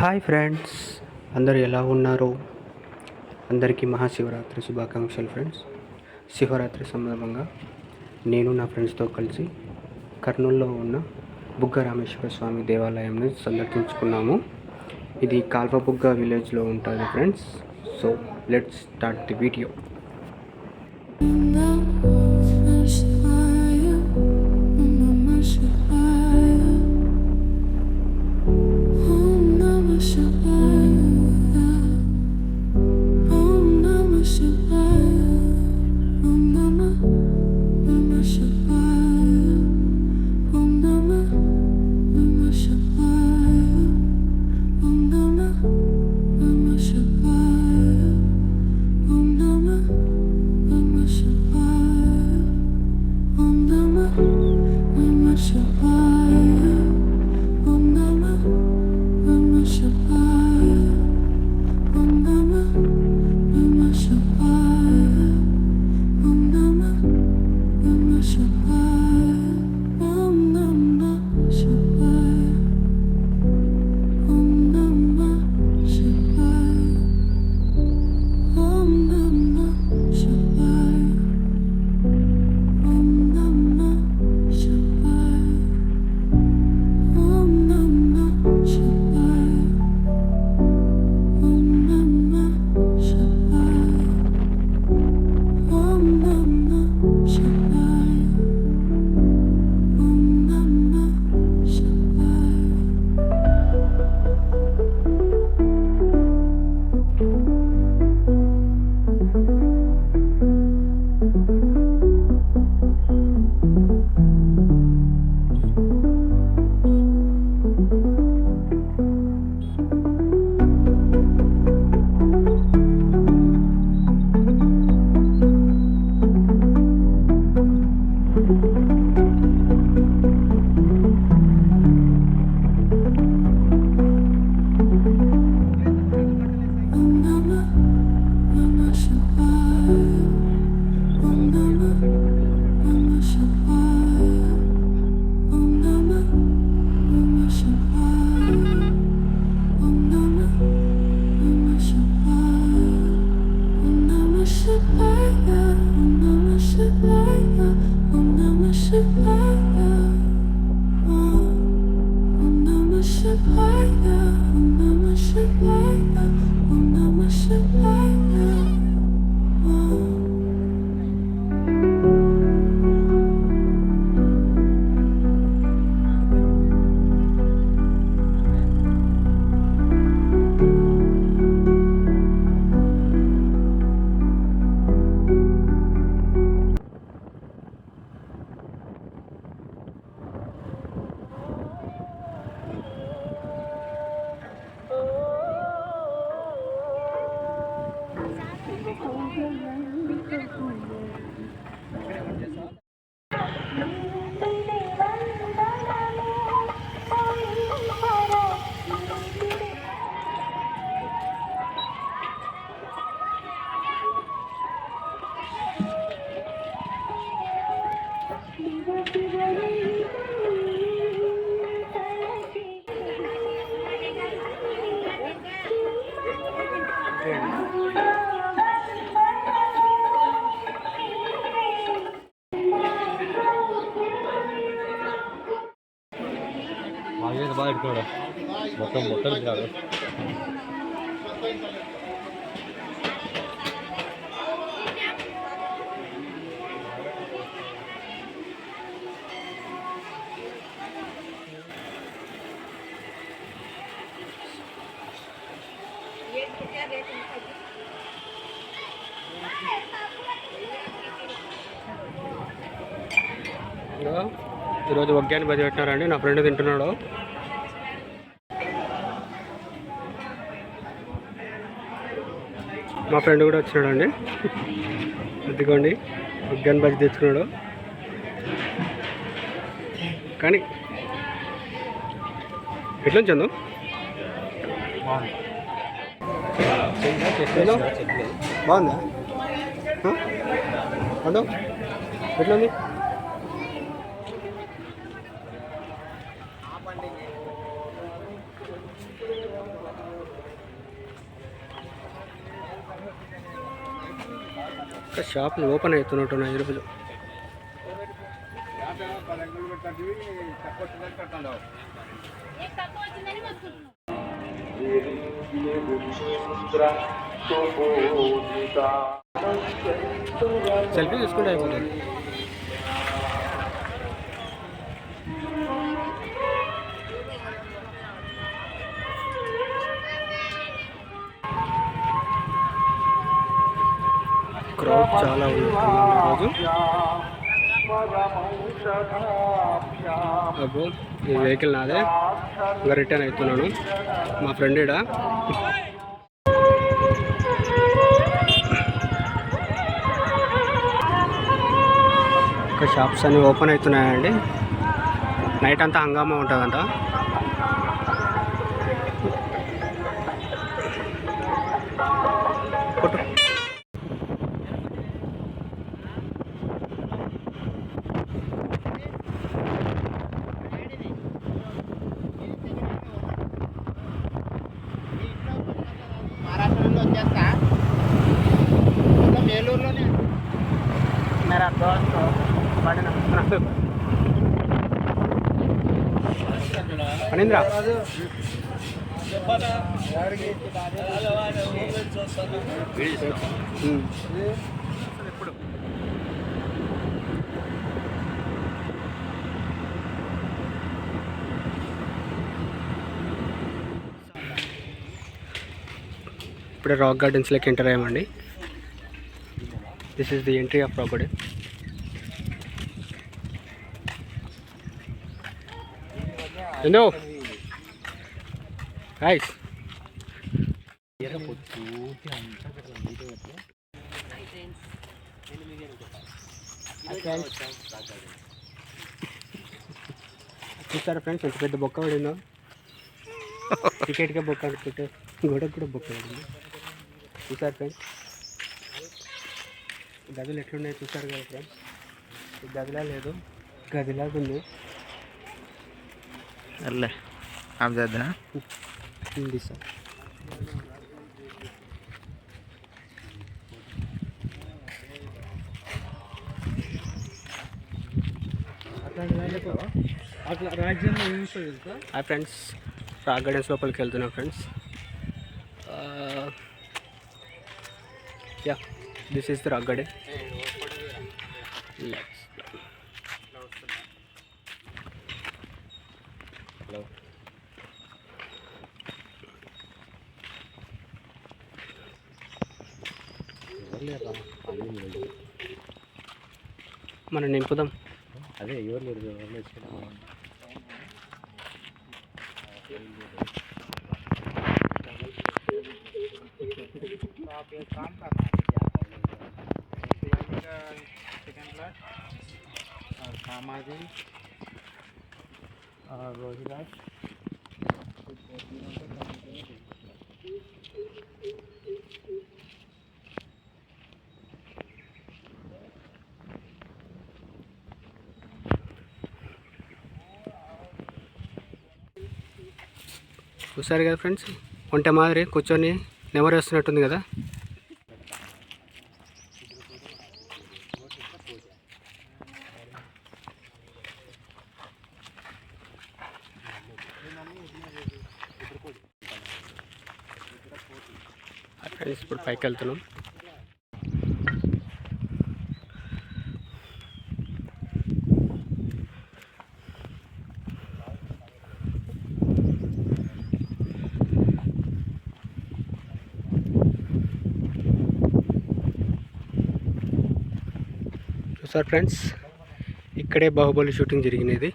Hi friends. అందరు ఎలా ఉన్నారు? అందరికీ మహాశివరాత్రి శుభాకాంక్షలు ఫ్రెండ్స్. శివరాత్రి సందర్భంగా నేను నా ఫ్రెండ్స్తో కలిసి కర్నూలులో ఉన్న బుగ్గ రామేశ్వర స్వామి దేవాలయంని సందర్శించుకున్నాము. ఇది కాల్వబుగ్గ విలేజ్లో ఉంటుంది friends. So let's start the video. Survive. మొత్తం మొత్తం కాదు. ఈరోజు ఒగ్గాని బది పెట్టినారండి నా ఫ్రెండ్ తింటున్నాడు. మా ఫ్రెండ్ కూడా వచ్చినాడండి. ఇదిగోండి ఒగ్గాని బజ్జి తెచ్చుకున్నాడు. కానీ ఎట్లా చందు? బాగుందా. పండు ఎట్లుంది? ఇంకా షాపులు ఓపెన్ అవుతున్నట్టున్నాయి ఈరోజు. సెల్ఫీ తీసుకుంటే అయిపోతుంది. క్రౌడ్ చాలా ఉంటుంది ఈరోజు. అబ్బో ఈ వెహికల్ నాదే. ఇంకా రిటర్న్ అవుతున్నాను. మా ఫ్రెండ్ ఇడా ఇంకా షాప్స్ అన్నీ ఓపెన్ అవుతున్నాయండి. నైట్ అంతా హంగామా ఉంటుందంట. ఫణీంద్ర ఇప్పుడే రాక్ గార్డెన్స్లోకి enter అయ్యామండి. This is the entry of rock garden ఎందో హాయ్ చూసారా ఫ్రెండ్స్ ఎంత పెద్ద బొక్క పడిందో? టికెట్గా బొక్క పెట్టే గోడకు కూడా బొక్క పడింది. చూసారు ఫ్రెండ్స్ గదులు ఎట్లున్నాయి చూసారు కదా ఫ్రెండ్స్ గదిలా లేదు గదిలాగా ఉంది. అల్లే. ఆమె చేద్దా ఉంది sir hi friends rock gardens లోపలికి వెళ్తున్నాం friends ya this is the rock garden మనం నింపుదాం అదే ఎవరు లేరు ఎవరు లేరు आप एक काम करना सेकंड क्लास और सामाजिक और रोजगार చూసారు కదా ఫ్రెండ్స్ ఒంటె మాదిరి కూర్చొని నెమరు వేస్తున్నట్టుంది కదా ఇప్పుడు పైకి వెళ్తున్నాం చూసారు ఫ్రెండ్స్ ఇక్కడే బాహుబలి షూటింగ్ జరిగినది.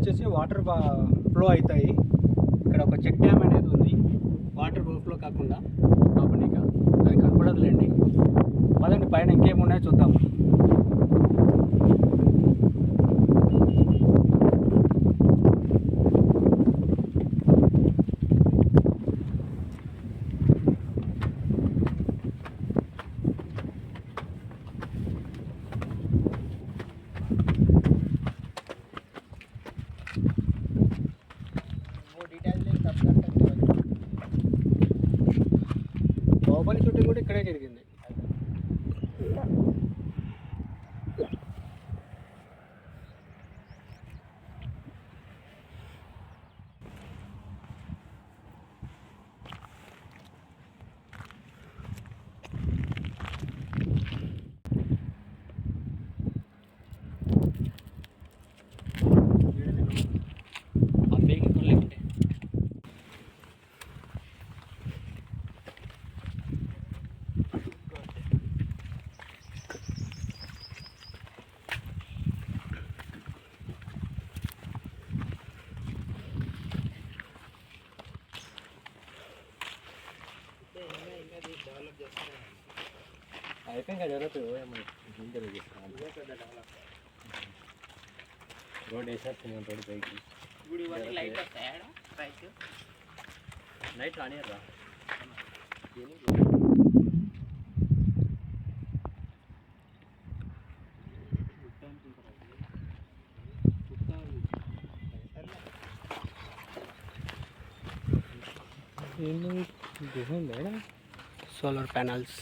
వచ్చేసి వాటర్ ఫ్లో అవుతాయి. ఇక్కడ ఒక చెక్ డ్యామ్ అనేది ఉంది. వాటర్ ఫ్లో కాకుండా ఆపనిక అది కనపడదులేండి. పదండి పైన ఇంకేమున్నాయో చూద్దాం. అయిపోయింది కదా జరుగుతుంది రోడ్ వేసేస్తున్నాం రోడ్ పైకి ఇప్పుడు ఇవన్నీ లైట్ వస్తాయా పైకి night రానియరా solar panels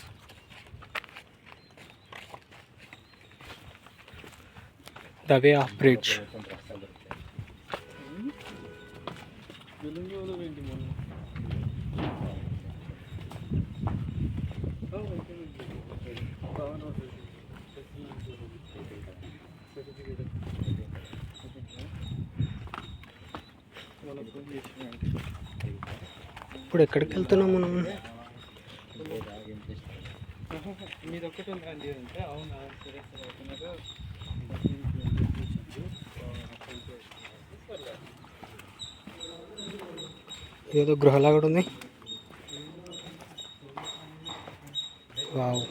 the way of bridge ఇప్పుడు ఎక్కడికి వెళ్తున్నాం మనం? మీది ఒక్కటి ఉంది అంటే అవునా? సరే సరే ఏదో గృహలా కూడా ఉంది. వావ్.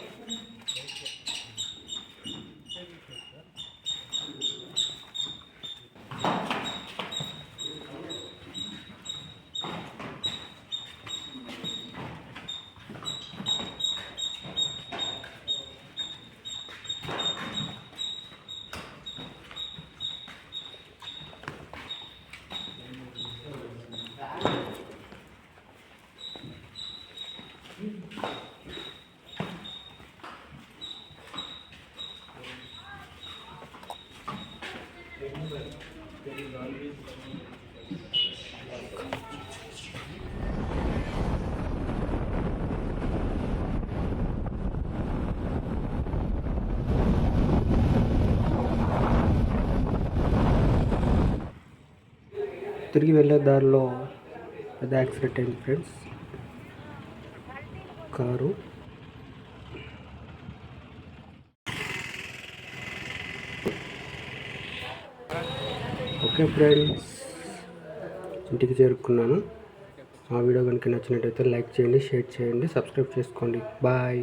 తిరిగి వెళ్ళే దారిలో పెద్ద యాక్సిడెంట్ అయింది ఫ్రెండ్స్ కారు. ఓకే ఫ్రెండ్స్ ఇంటికి చేరుకున్నాను. ఆ వీడియో కనుక నచ్చినట్టయితే లైక్ చేయండి షేర్ చేయండి సబ్స్క్రైబ్ చేసుకోండి. బాయ్.